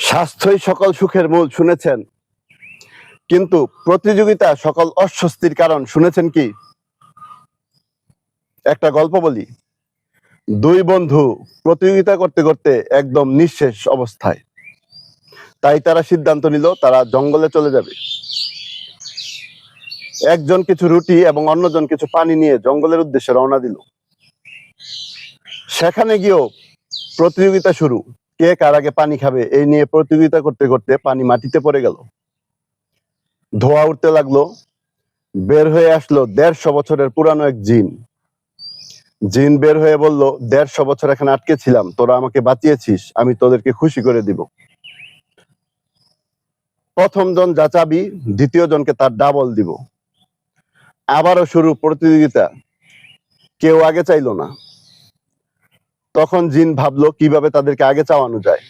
স্বাস্থ্যই সকল সুখের মূল শুনেছেন। কিন্তু প্রতিযোগিতা সকল অস্বস্তির কারণ শুনেছেন কি? একটা গল্প বলি। দুই বন্ধু প্রতিযোগিতা করতে করতে একদম নিঃশেষ অবস্থায়। তাই তারা সিদ্ধান্ত নিল, তারা জঙ্গলে চলে যাবে। একজন কিছু রুটি এবং অন্যজন কিছু পানি নিয়ে জঙ্গলের উদ্দেশ্যে রওনা দিল। সেখানে গিয়েও প্রতিযোগিতা শুরু। কে কার আগে পানি খাবে? এই নিয়ে প্রতিযোগিতা করতে করতে পানি মাটিতে পড়ে গেল। ধোয়া উঠতে লাগল। বের হয়ে আসলো দেড়শো বছরের পুরানো এক জিন। জিন বের হয়ে বলল, দেড়শো বছর এখানে আটকে ছিলাম, তোরা আমাকে বাঁচিয়েছিস, আমি তোদেরকে খুশি করে দিব। প্রথম জন যা চাবি দ্বিতীয় জনকে তার ডাবল দিব। আবারও শুরু প্রতিযোগিতা। কেউ আগে চাইলো না। তখন জিন ভাবলো কীভাবে তাদেরকে আগে চাওয়ানো যায়।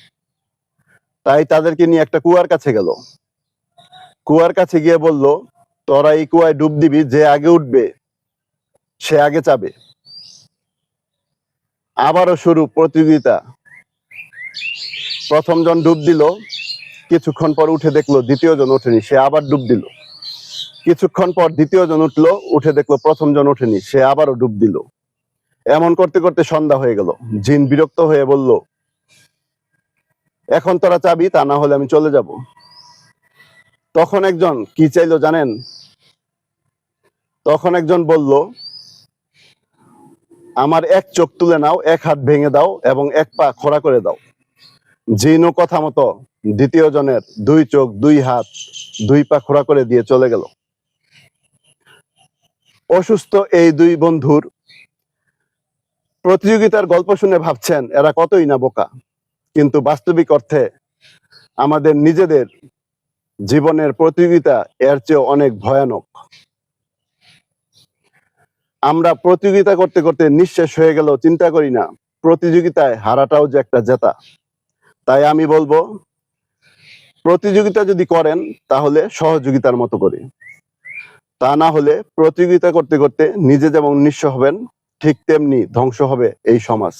তাই তাদেরকে নিয়ে একটা কুয়ার কাছে গেল। কুয়ার কাছে গিয়ে বলল, তোরা এই কুয়ায় ডুব দিবি, যে আগে উঠবে, সে আগে চাবে। আবারও শুরু প্রতিযোগিতা। প্রথম জন ডুব দিল, কিছুক্ষণ পর উঠে দেখল দ্বিতীয় জন ওঠেনি, সে আবার ডুব দিল। কিছুক্ষণ পর দ্বিতীয় জন উঠল, উঠে দেখল প্রথম জন ওঠেনি, সে আবারও ডুব দিল। এমন করতে করতে সন্ধ্যা হয়ে গেল। জিন বিরক্ত হয়ে বলল, এখন তোরা চাবি? তা না হলে আমি চলে যাব। তখন একজন, কি চাইলো জানেন? তখন একজন বলল, আমার এক চোখ তুলে নাও, এক হাত ভেঙে দাও এবং এক পা খোড়া করে দাও। জিনও কথা মতো দ্বিতীয় জনের দুই চোখ, দুই হাত, দুই পা খোড়া করে দিয়ে চলে গেল। অসুস্থ এই দুই বন্ধুর প্রতিযোগিতার গল্প শুনে ভাবছেন, এরা কতই না বোকা? কিন্তু বাস্তবিক অর্থে আমাদের নিজেদের জীবনের প্রতিযোগিতা এর চেয়ে অনেক ভয়ানক। আমরা প্রতিযোগিতা করতে করতে নিঃশেষ হয়ে গেল চিন্তা করি না, প্রতিযোগিতায় হারাটাও যে একটা জেতা। তাই আমি বলব, প্রতিযোগিতা যদি করেন, তাহলে সহযোগিতার মতো করে। তা না হলে প্রতিযোগিতা করতে করতে নিজে যেমন নিঃস্ব হবেন ঠিক তেমনি ধ্বংস হবে এই সমাজ।